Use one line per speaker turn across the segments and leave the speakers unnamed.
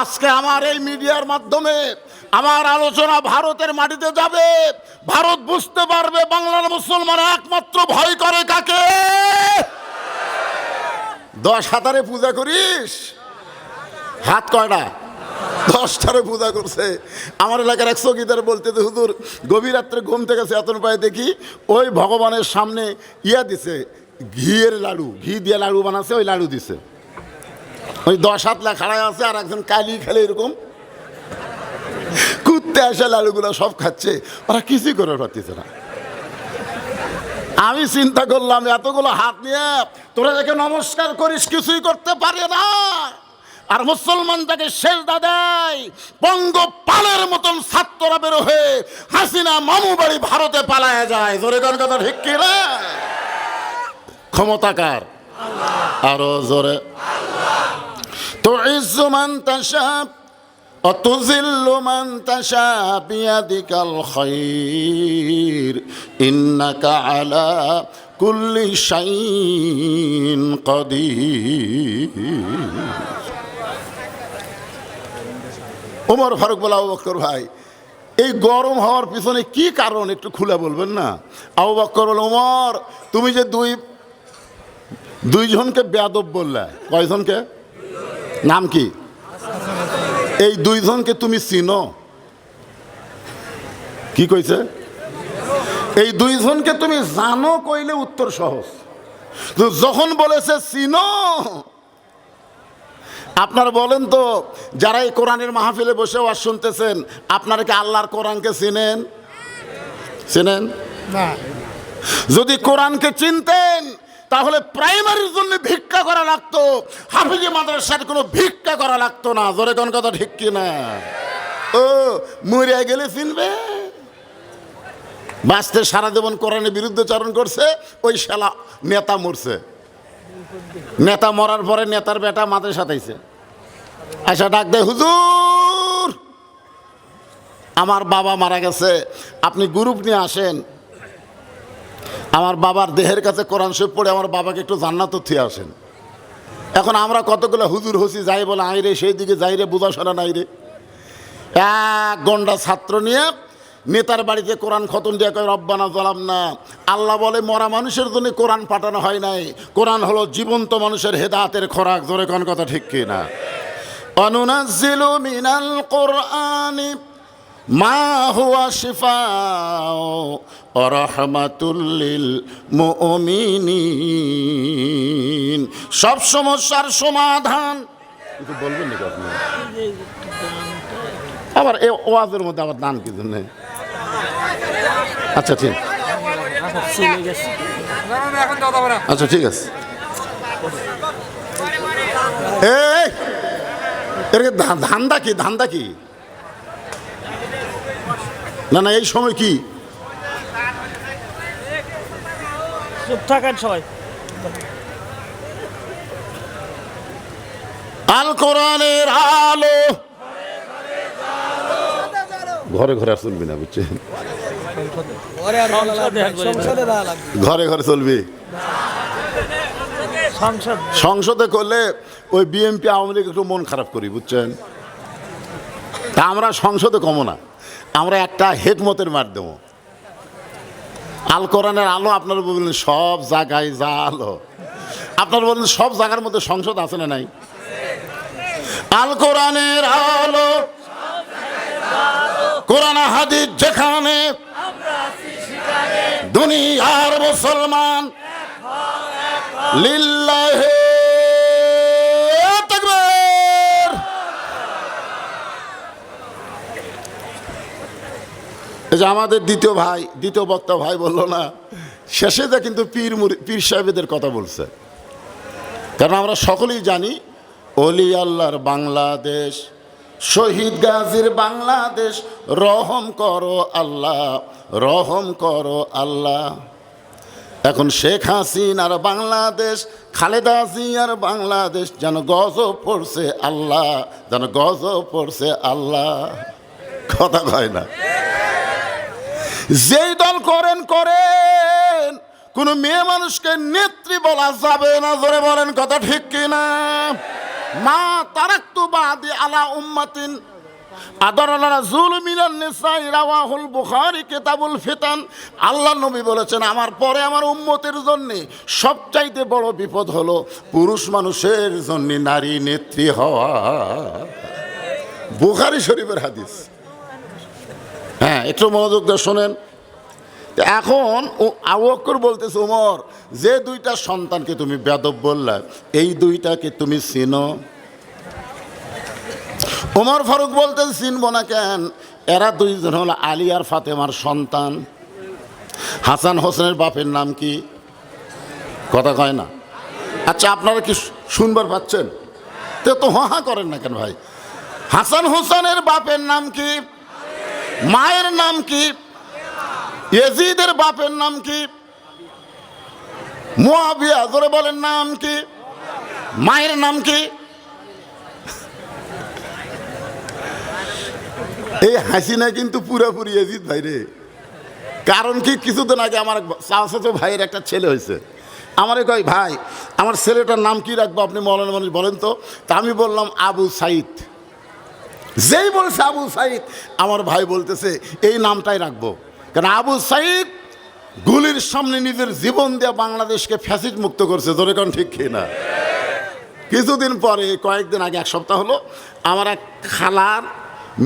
আজকে আমার এই মিডিয়ার মাধ্যমে আমার আলোচনা ভারতের মাটিতে যাবে। ভারত বুঝতে পারবে বাংলার মুসলমান একমাত্র ভয় করে কাকে? দশ হাতারে পূজা করিস? হাত কয়টা? দশটারে পূজা করছে। আমার এলাকার এক চকিদার বলতে হুজুর, গভীর রাত্রে ঘুম থেকে চেতন পায়ে দেখি ওই ভগবানের সামনে ইয়া দিছে, ঘিয়ের লাড়ু, ঘি দিয়ে লাড়ু বানাচ্ছে ওই লাড়ু দিছে। ওই দশ হাত লা খাড়ায় আছে, আর একজন কালি খেলে এরকম। কুত্তে আসে লালুগুলো সব খাচ্ছে। ওরা কিছুই করে পারতেছে না। আমি চিন্তা করলাম, এতগুলো হাত নিয়ে তোরা দেখে নমস্কার করিস, কিছুই করতে পারে না। আর মুসলমান তাকে সেজদা দেয়। পঙ্গপালের মতন ছাত্ররা বেরো হয়ে হাসিনা মামু বাড়ি ভারতে পালায় যায়। জোরে কোন কথা ঠিক কি ক্ষমতাকার আরও জোরে। তো ইজ্জুমান তাসাব وتذل من تشاء بيدك الخير إنك على كل شيء قدير ওমর ফারুক বলে আবু বক্কর ভাই এই গরম হওয়ার পিছনে কি কারণ একটু খুলে বলবেন না আবু বক্কর বলে ওমর তুমি যে দুই দুইজনকে বেয়াদব বললে কয়জনকে নাম কি? এই দুইজনকে তুমি চিনো? কি কইছে এই দুইজনকে তুমি জানো কইলে উত্তর সহজ। যখন বলেছে চিনো আপনারা বলেন তো যারা এই কোরআনের মাহফিলে বসে ওয়াজ শুনতেছেন আপনারা কি আল্লাহর কোরআনকে চিনেন? চিনেন? যদি কোরআনকে চিনতেন তাহলে প্রাইমারির জন্য ভিক্ষা করা লাগতো। হাফিজি মাদ্রাসার কোনো ভিক্ষা করা লাগতো না। জোরে কোন কথা ঠিক কি না ও, মরিয়া গেলে চিনবে। বাঁচতে সারা জীবন কোরআনের বিরুদ্ধে চারণ করছে, ওই শালা নেতা মরছে। নেতা মরার পরে নেতার বেটা মাথায় সাথাইছে আচ্ছা ডাক দে, হুজুর! আমার বাবা মারা গেছে। আপনি গ্রুপ নিয়ে আসেন। আমার বাবার দেহের কাছে কোরআন শরীফ পড়ে আমার বাবাকে একটু জান্নাত থিয়ে আসেন। এখন আমরা কতগুলো হুজুর হসি, যাই বলে আই রে, সেই দিকে যাই রে, বোঝাশোনা নাই রে। এক গন্ডা ছাত্র নিয়ে নেতার বাড়িতে কোরআন খতম দিয়ে কয়, রব্বানা জলাম না আল্লাহ বলে, মরা মানুষের জন্য কোরআন পাঠানো হয় নাই। কোরআন হলো জীবন্ত মানুষের হেদাতের খোরাক। জোরে কোন কথা ঠিক কি না? অনুনাজ্জিলু মিনাল কোরআনি মা হুয়া শিফাও রহমাতুল্লিল মুমিনিন। সব সমস্যার সমাধান। বলবেন নাকি আপনি? আবার এ ওয়াজের মধ্যে আবার দান কি জন্য? আচ্ছা ঠিক। আচ্ছা ঠিক আছে। ধান্দা কি? ধান্দা কি? না না, এই সময় কি?
চুপ থাকেন সবাই।
আল কোরআনের আলো। ঘরে ঘরে চলবি না বুঝছেন?
সংসদে
ঘরে ঘরে চলবি।
সংসদে।
করলে ওই বিএমপি আওয়ামী লীগ একটু মন খারাপ করি বুঝছেন? তা আমরা সংসদে কমো না। আমরা একটা হেকমতের মার দেবো। আল কোরআনের আলো আপনারা বললেন, সব জায়গায় যা আলো। আপনারা বললেন, সব জায়গার মধ্যে সংসদ আছে না নাই? আল কোরআনের আলো, কোরআন হাদিস যেখানে দুনিয়ার মুসলমান, লিল্লাহে এই যে আমাদের দ্বিতীয় ভাই, দ্বিতীয় বক্তা ভাই বলল না, শেষে যা কিন্তু পীর পীর সাহেবদের কথা বলছে। কারণ আমরা সকলেই জানি, অলি আল্লাহর বাংলাদেশ, শহীদ গাজীর বাংলাদেশ, রহম করো আল্লাহ, রহম করো আল্লাহ। এখন শেখ হাসিনার বাংলাদেশ, খালেদা জিয়ার বাংলাদেশ যেন গজব পড়ছে আল্লাহ, যেন গজব পড়ছে আল্লাহ। কথা কয় না। যেই দল করেন করেন। কোন মেয়ে মানুষকে নেত্রী বলা যাবে না ধরে বলেন কথা ঠিক কিনা? মা তারাক্তু বাদি আলা উম্মাতিন। আল্লাহ নবী বলেছেন, আমার পরে আমার উম্মতের জন্য সবচাইতে বড় বিপদ হলো পুরুষ মানুষের জন্য নারী নেত্রী হওয়া। বুখারী শরীফের হাদিস। হ্যাঁ একটু মনোযোগ দিয়ে শোনেন। এখন ও আবক্কর বলতেছে ওমর যে দুইটা সন্তানকে তুমি বেদব বললা, এই দুইটাকে তুমি চিনো? ওমর ফারুক বলতে চিনব না কেন? এরা দুইজন হলো আলী আর ফাতেমার সন্তান। হাসান হোসেনের বাপের নাম কি? কথা কয় না। আচ্ছা আপনারা কি শুনবার পাচ্ছেন? তো তো হা করেন না কেন ভাই? হাসান হোসেনের বাপের নাম কি? মায়ের নাম কি? এজিদের বাপের নাম কি? মুয়াবিয়া ধরে বলেন নাম কি? মায়ের নাম কি? এই হাসিনা কিন্তু পুরোপুরি এজিদ ভাই রে। কারণ কি, কিছুদিন আগে আমার চাচাতো ভাইয়ের একটা ছেলে হয়েছে। আমারে কয়, ভাই, আমার ছেলেটার নাম কি রাখব আপনি মৌলানা মানুষ বলেন তো? তা আমি বললাম, আবু সাইদ। যেই বলছে আবু সাইদ। আমার ভাই বলতেছে, এই নামটাই রাখব। কারণ আবু সাইদ গুলির সামনে নিজের জীবন দেওয়া বাংলাদেশকে ফ্যাসিড মুক্ত করছে কোন ঠিক না? কিছুদিন পরে, কয়েকদিন আগে, এক সপ্তাহ হলো, আমার এক খালার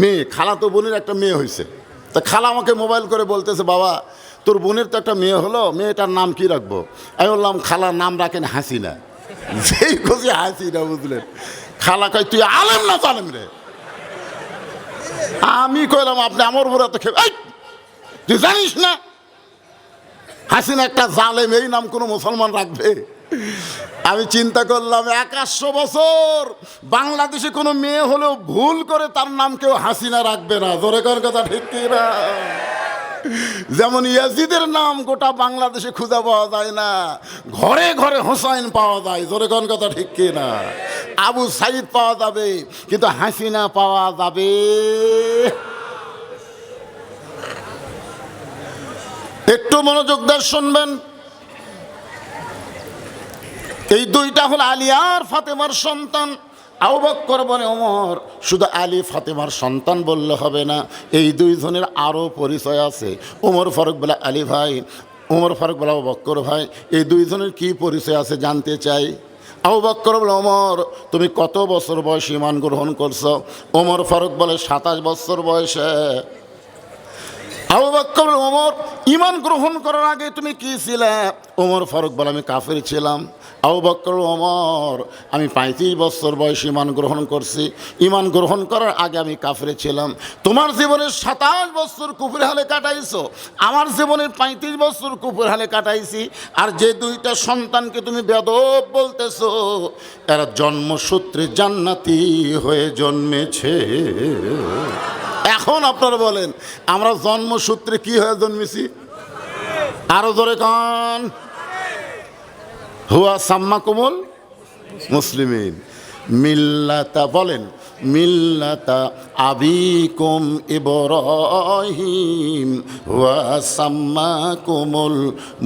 মেয়ে, খালা তো বোনের একটা মেয়ে হয়েছে তা খালা আমাকে মোবাইল করে বলতেছে, বাবা, তোর বোনের তো একটা মেয়ে হলো, মেয়েটার নাম কি রাখব? আমি বললাম, খালার নাম রাখেন হাসিনা। যেই খুশি হাসিনা, বুঝলেন। খালা কয়, তুই আলেম না তো আলেম রে? আমি কইলাম, আপনি আমার উপরে তো খেয়ে তুই জানিস না? হাসিন একটা জালেম, এই নাম কোনো মুসলমান রাখবে? আমি চিন্তা করলাম একাশো বছর বাংলাদেশে কোনো মেয়ে হলেও ভুল করে তার নাম কেউ হাসিনা রাখবে না। জোরে কর কথা ঠিক না যেমন ইয়াজিদের নাম গোটা বাংলাদেশে খুঁজে পাওয়া যায় না, ঘরে ঘরে হোসাইন পাওয়া যায়, জোরে কোন কথা ঠিক কি না? আবু সাইদ পাওয়া যাবে, কিন্তু হাসিনা পাওয়া যাবে। একটু মনোযোগ দিয়ে শুনবেন। এই দুইটা হল আলিয়ার ফাতেমার সন্তান। আবু বক্কর বলে, ওমর, শুধু আলী ফাতেমার সন্তান বললে হবে না, এই দুইজনের আরও পরিচয় আছে। ওমর ফারুক বলে, আলী ভাই, ওমর ফারুক বলে বক্কর ভাই, এই দুইজনের কি পরিচয় আছে জানতে চাই? আবু বক্কর বলে, ওমর, তুমি কত বছর বয়সে ইমান গ্রহণ করছ? ওমর ফারুক বলে, সাতাশ বছর বয়সে। আবু বক্কর, ওমর ইমান গ্রহণ করার আগে তুমি কি ছিলে? ওমর ফারুক বলে, আমি কাফের ছিলাম। আবু বক্কর, ওমর, আমি পঁয়ত্রিশ বছর বয়স ইমান গ্রহণ করছি। ইমান গ্রহণ করার আগে আমি কাফের ছিলাম। তোমার জীবনের সাতাশ বছর কুপুর হালে কাটাইছো। আমার জীবনের পঁয়ত্রিশ বছর কুপুর হালে কাটাইছি। আর যে দুইটা সন্তানকে তুমি বেদব বলতেছো, এরা জন্মসূত্রে জান্নাতি হয়ে জন্মেছে। এখন আপনারা বলেন, আমরা জন্মসূত্রে কি হয়ে জন্মেছি? আরও ধরে কন। হুয়া সাম্মা কোমল মুসলিমিন। মিল্লাতা বলেন, মিল্লাতা আবিকুম হুয়া সাম্মা কোমল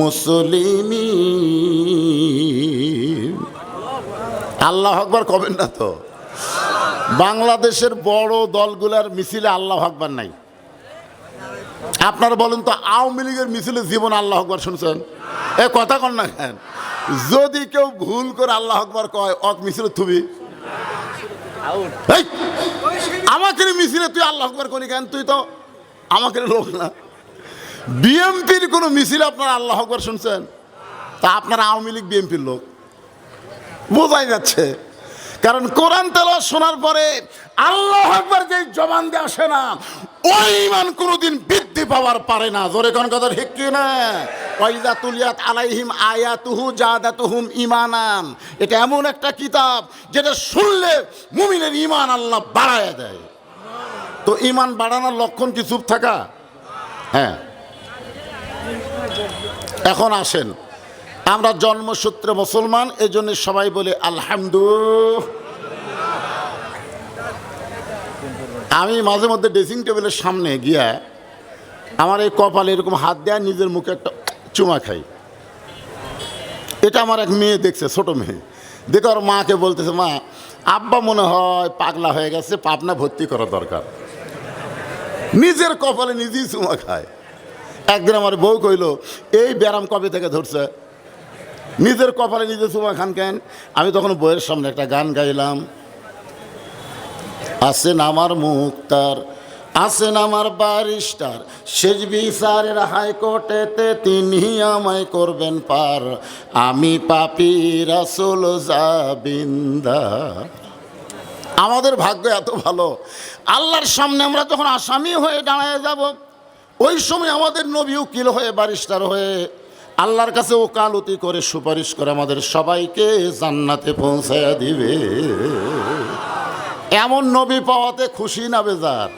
মুসলিমিন। আল্লাহ আকবার কবেন না তো? বাংলাদেশের বড় দলগুলার মিছিলে আল্লাহ আকবার নাই। আপনারা বলেন তো, আওয়ামী লীগের মিছিলে জীবন আল্লাহ আকবার শুনছেন? এ কথা কন না কেন? যদি কেউ ভুল করে আল্লাহ আকবার কয় অক মিছিলে থুবি। আমাকে মিছিলে তুই আল্লাহ আকবার করি কেন? তুই তো আমাকে লোক না। বিএমপির কোনো মিছিলে আপনারা আল্লাহ আকবার শুনছেন? তা আপনারা আওয়ামী লীগ বিএমপির লোক। বোঝাই যাচ্ছে। কারণ কোরআন তেল শোনার পরে আল্লাহ একবার যে জবান দিয়ে আসে না, ওই ইমান কোনোদিন বৃদ্ধি পাওয়ার পারে না। জোরে কোন কথা ঠিক কি না? ওয়াইদা তুলিয়াত আলাইহিম আয়াতুহু জাদাতুহুম ইমানান এটা এমন একটা কিতাব যেটা শুনলে মুমিনের ইমান আল্লাহ বাড়ায় দেয়। তো ইমান বাড়ানোর লক্ষণ কি চুপ থাকা? হ্যাঁ। এখন আসেন। আমরা জন্মসূত্রে মুসলমান এই জন্য সবাই বলে আলহামদু আমি মাঝে মধ্যে ড্রেসিং টেবিলের সামনে গিয়া আমার এই কপালে এরকম হাত দেয়া, নিজের মুখে একটা চুমা খাই। এটা আমার এক মেয়ে দেখছে, ছোট মেয়ে। দেখে ওর মাকে বলতেছে, মা, আব্বা মনে হয় পাগলা হয়ে গেছে, পাবনা ভর্তি করা দরকার। নিজের কপালে নিজেই চুমা খায়। একদিন আমার বউ কইল, এই ব্যারাম কবে থেকে ধরছে? নিজের কপালে নিজে চুমা খান কেন? আমি তখন বইয়ের সামনে একটা গান গাইলাম। আসেন আমার মুক্তার আসেন আমার বারিস্টার শেষ বিচারের হাইকোর্টেতে তিনি আমায় করবেন পার। আমি পাপি রাসুল জাবিন্দার। আমাদের ভাগ্য এত ভালো। আল্লাহর সামনে আমরা যখন আসামি হয়ে দাঁড়ায় যাব, ওই সময় আমাদের নবী উকিল হয়ে বারিস্টার হয়ে আল্লাহর কাছে ওকালতি করে সুপারিশ করে আমাদের সবাইকে জান্নাতে পৌঁছায়া দিবে। এমন নবী পাওয়াতে খুশি না বেজার?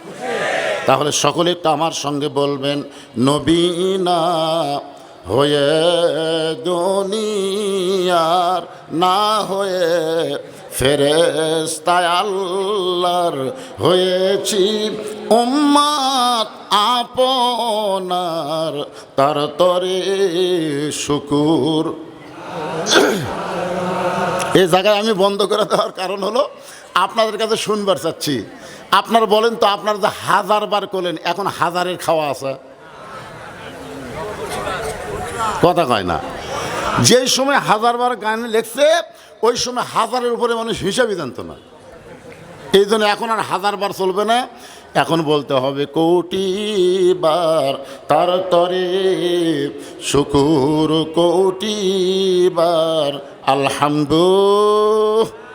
তাহলে সকলে একটু আমার সঙ্গে বলবেন, নবী না হয়ে দুনিয়ার, না হয়ে ফেরেস্তায় আল্লাহর হয়েছি উম্মাত আপনার, তার তরে শুকুর। এই জায়গায় আমি বন্ধ করে দেওয়ার কারণ হলো, আপনাদের কাছে শুনবার চাচ্ছি। আপনার বলেন তো, আপনার যে হাজার বার করলেন, এখন হাজারের খাওয়া আছে। কথা কয় না। যেই সময় হাজারবার গান লেখছে, ওই সময় হাজারের উপরে মানুষ হিসাবই জানত না। এই জন্য এখন আর হাজারবার চলবে না। এখন বলতে হবে কোটি বার তার তরে, শুকুর কোটি বার। আলহামদুলিল্লাহ